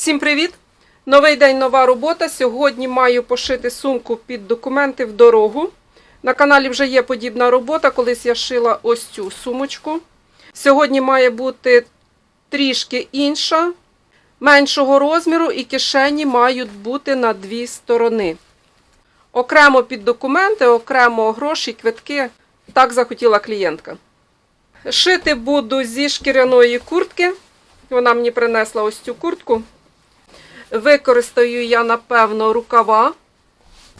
Всім привіт! Новий день, нова робота. Сьогодні маю пошити сумку під документи в дорогу. На каналі вже є подібна робота. Колись я шила ось цю сумочку. Сьогодні має бути трішки інша, меншого розміру, і кишені мають бути на дві сторони. Окремо під документи, окремо гроші, квитки. Так захотіла клієнтка. Шити буду зі шкіряної куртки. Вона мені принесла ось цю куртку. Використаю я, напевно, рукава.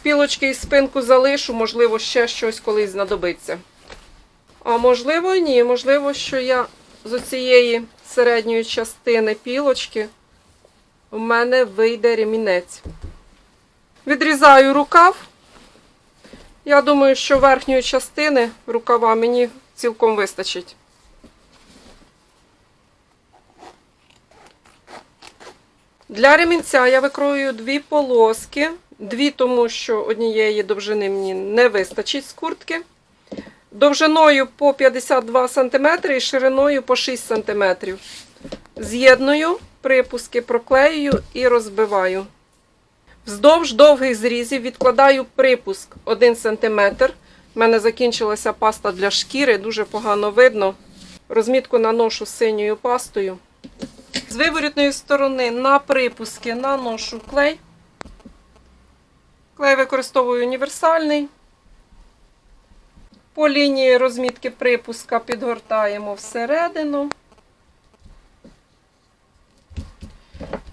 Пілочки і спинку залишу, можливо, ще щось колись знадобиться. А можливо, ні. Можливо, що я з оцієї середньої частини пілочки в мене вийде ремінець. Відрізаю рукав. Я думаю, що верхньої частини рукава мені цілком вистачить. Для ремінця я викрою дві полоски. Дві, тому що однієї довжини мені не вистачить з куртки. Довжиною по 52 см і шириною по 6 см. З'єдную припуски, проклеюю і розбиваю. Вздовж довгих зрізів відкладаю припуск 1 см. У мене закінчилася паста для шкіри, дуже погано видно. Розмітку наношу синьою пастою. З виворітної сторони на припуски наношу клей. Клей використовую універсальний. По лінії розмітки припуска підгортаємо всередину.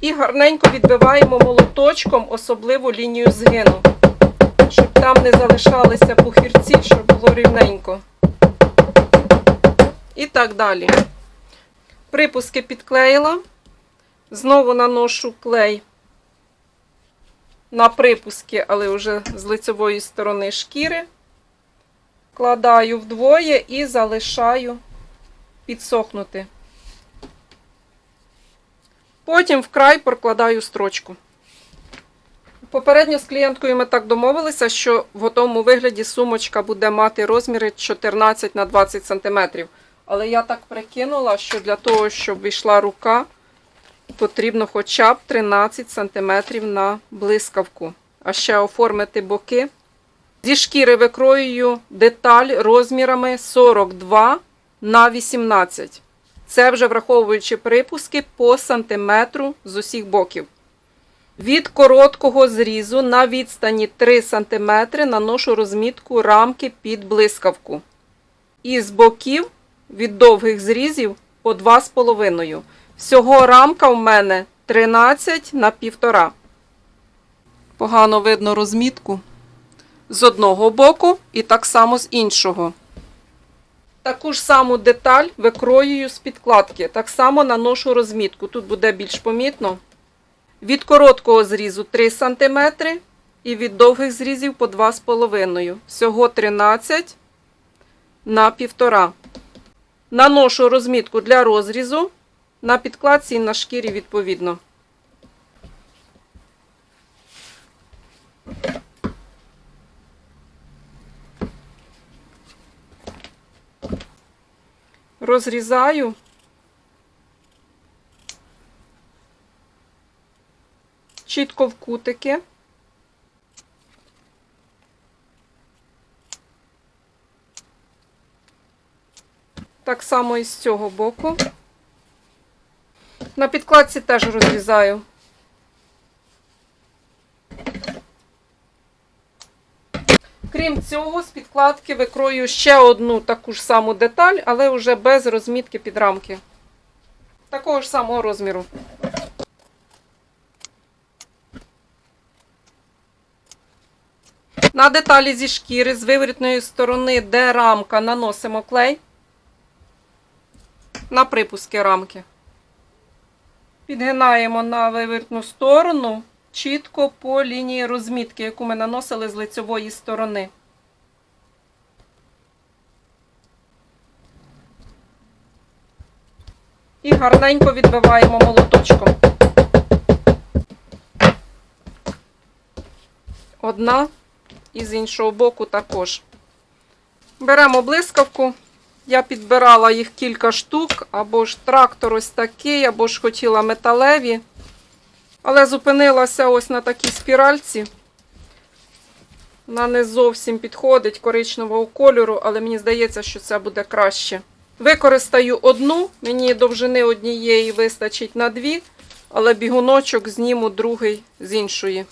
І гарненько відбиваємо молоточком, особливо лінію згину, щоб там не залишалися пухірці, щоб було рівненько. І так далі. Припуски підклеїла. Знову наношу клей на припуски, але вже з лицевої сторони шкіри. Кладаю вдвоє і залишаю підсохнути. Потім вкрай прокладаю строчку. Попередньо з клієнткою ми так домовилися, що в готовому вигляді сумочка буде мати розміри 14 на 20 см. Але я так прикинула, що для того, щоб вийшла рука, потрібно хоча б 13 см на блискавку. А ще оформити боки. Зі шкіри викроюю деталь розмірами 42 на 18. Це вже враховуючи припуски по сантиметру з усіх боків. Від короткого зрізу на відстані 3 см наношу розмітку рамки під блискавку. І з боків від довгих зрізів по 2,5. Всього рамка в мене 13 на 1,5. Погано видно розмітку з одного боку і так само з іншого. Таку ж саму деталь викроюю з підкладки. Так само наношу розмітку. Тут буде більш помітно. Від короткого зрізу 3 см і від довгих зрізів по 2,5 Всього 13 на 1,5. Наношу розмітку для розрізу на підкладці і на шкірі відповідно. Розрізаю. Чітко в кутики. Так само і з цього боку. На підкладці теж розрізаю. Крім цього, з підкладки викрою ще одну таку ж саму деталь, але вже без розмітки під рамки. Такого ж самого розміру. На деталі зі шкіри з виворітної сторони, де рамка, наносимо клей на припуски рамки. Підгинаємо на вивертну сторону чітко по лінії розмітки, яку ми наносили з лицевої сторони. І гарненько відбиваємо молоточком. Одна і з іншого боку також. Беремо блискавку. Я підбирала їх кілька штук, або ж трактор ось такий, або ж хотіла металеві. Але зупинилася ось на такій спіральці. Вона не зовсім підходить коричневого кольору, але мені здається, що це буде краще. Використаю одну, мені довжини однієї вистачить на дві, але бігуночок зніму другий з іншої.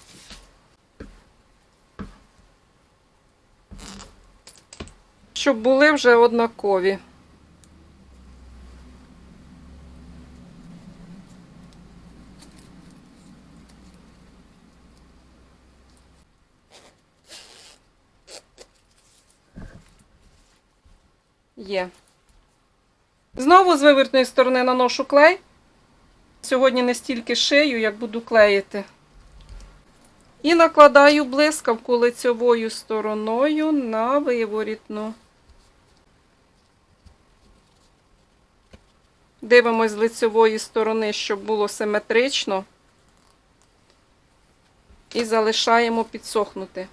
Щоб були вже однакові. Є. Знову з вивертної сторони наношу клей. Сьогодні не стільки шию, як буду клеїти. І накладаю блискавку лицьовою стороною на виворітну. Дивимось з лицьової сторони, щоб було симетрично. І залишаємо підсохнути.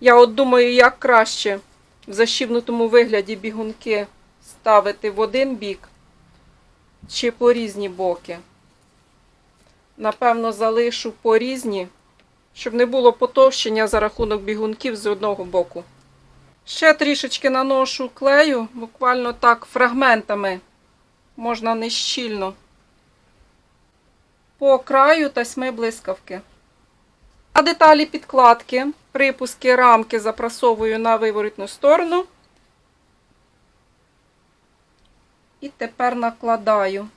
Я от думаю, як краще в защівнутому вигляді бігунки ставити в один бік чи по різні боки. Напевно, залишу по різні, щоб не було потовщення за рахунок бігунків з одного боку. Ще трішечки наношу клею, буквально так фрагментами, можна не щільно, по краю тасьми блискавки. А деталі підкладки, припуски рамки запрасовую на виворітну сторону. І тепер накладаю.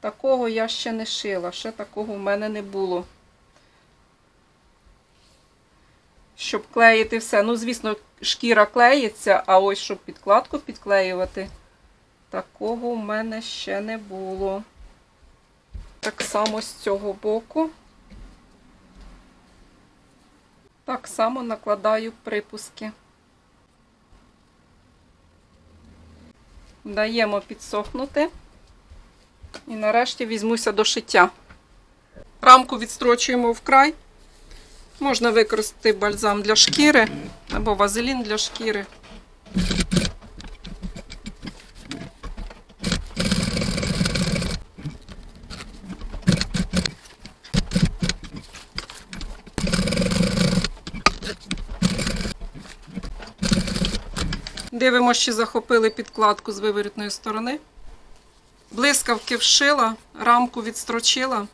Такого я ще не шила, ще такого в мене не було. Щоб клеїти все. Ну, звісно, шкіра клеїться, а ось щоб підкладку підклеювати, такого в мене ще не було. Так само з цього боку. Так само накладаю припуски. Даємо підсохнути. І нарешті візьмуся до шиття. Рамку відстрочуємо вкрай. Можна використати бальзам для шкіри або вазелін для шкіри. Дивимося, чи захопили підкладку з виворітної сторони. Блискавки вшила, рамку відстрочила.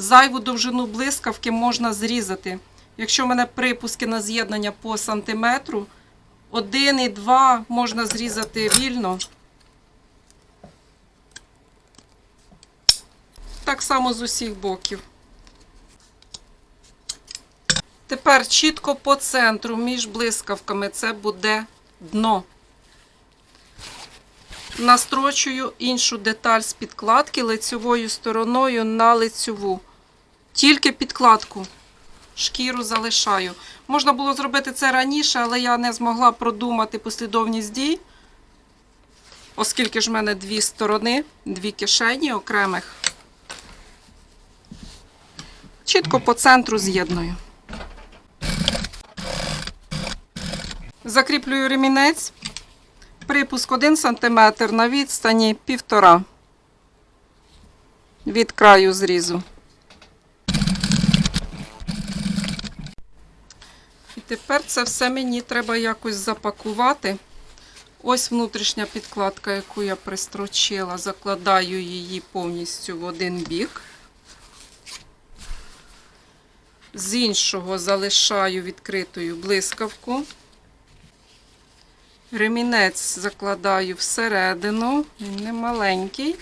Зайву довжину блискавки можна зрізати. Якщо в мене припуски на з'єднання по сантиметру, один і два можна зрізати вільно. Так само з усіх боків. Тепер чітко по центру між блискавками це буде дно. Настрочую іншу деталь з підкладки лицьовою стороною на лицьову. Тільки підкладку. Шкіру залишаю. Можна було зробити це раніше, але я не змогла продумати послідовність дій, оскільки ж в мене дві сторони, дві кишені окремих. Чітко по центру з'єдную. Закріплюю ремінець. Припуск 1 см на відстані 1,5 від краю зрізу. Тепер це все мені треба якось запакувати. Ось внутрішня підкладка, яку я пристрочила, закладаю її повністю в один бік. З іншого залишаю відкритою блискавку. Ремінець закладаю всередину, він не маленький.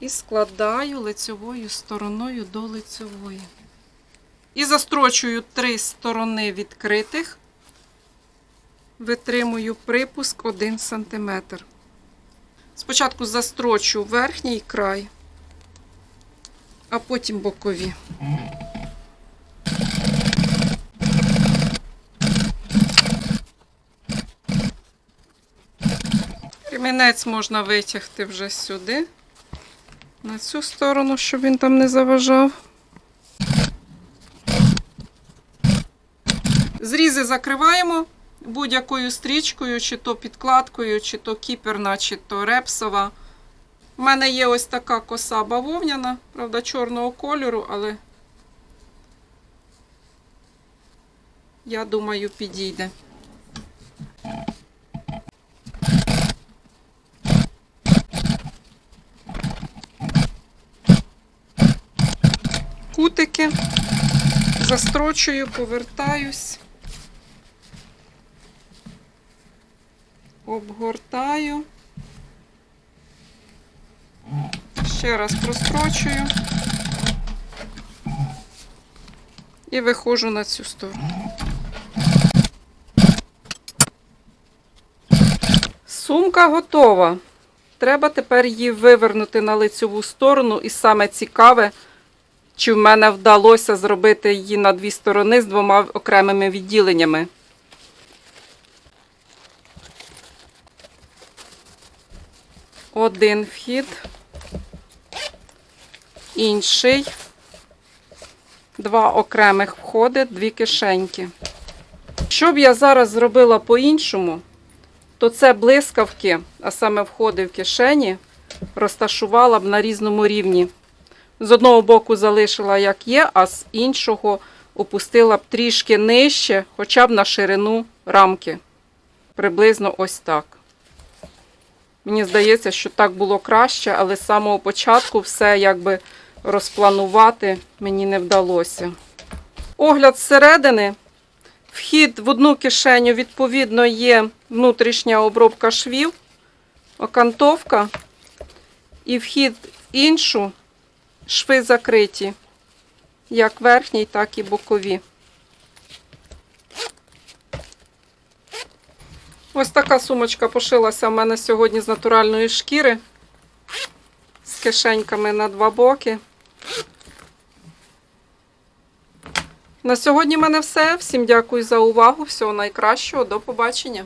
І складаю лицьовою стороною до лицьової. І застрочую три сторони відкритих, витримую припуск 1 см. Спочатку застрочу верхній край, а потім бокові. Ремінець можна витягти вже сюди, на цю сторону, щоб він там не заважав. Зрізи закриваємо будь-якою стрічкою, чи то підкладкою, чи то кіперна, чи то репсова. У мене є ось така коса бавовняна, правда, чорного кольору, але я думаю, підійде. Кутики застрочую, повертаюсь, обгортаю. Ще раз прострочую і виходжу на цю сторону. Сумка готова. Треба тепер її вивернути на лицьову сторону, і саме цікаве, чи в мене вдалося зробити її на дві сторони з двома окремими відділеннями. Один вхід, інший, два окремих входи, дві кишеньки. Що б я зараз зробила по-іншому, то це блискавки, а саме входи в кишені, розташувала б на різному рівні. З одного боку залишила як є, а з іншого опустила б трішки нижче, хоча б на ширину рамки. Приблизно ось так. Мені здається, що так було краще, але з самого початку все якби розпланувати мені не вдалося. Огляд зсередини. Вхід в одну кишеню, відповідно, є внутрішня обробка швів, окантовка. І вхід в іншу шви закриті, як верхній, так і бокові. Ось така сумочка пошилася в мене сьогодні з натуральної шкіри, з кишеньками на два боки. На сьогодні в мене все. Всім дякую за увагу. Всього найкращого. До побачення.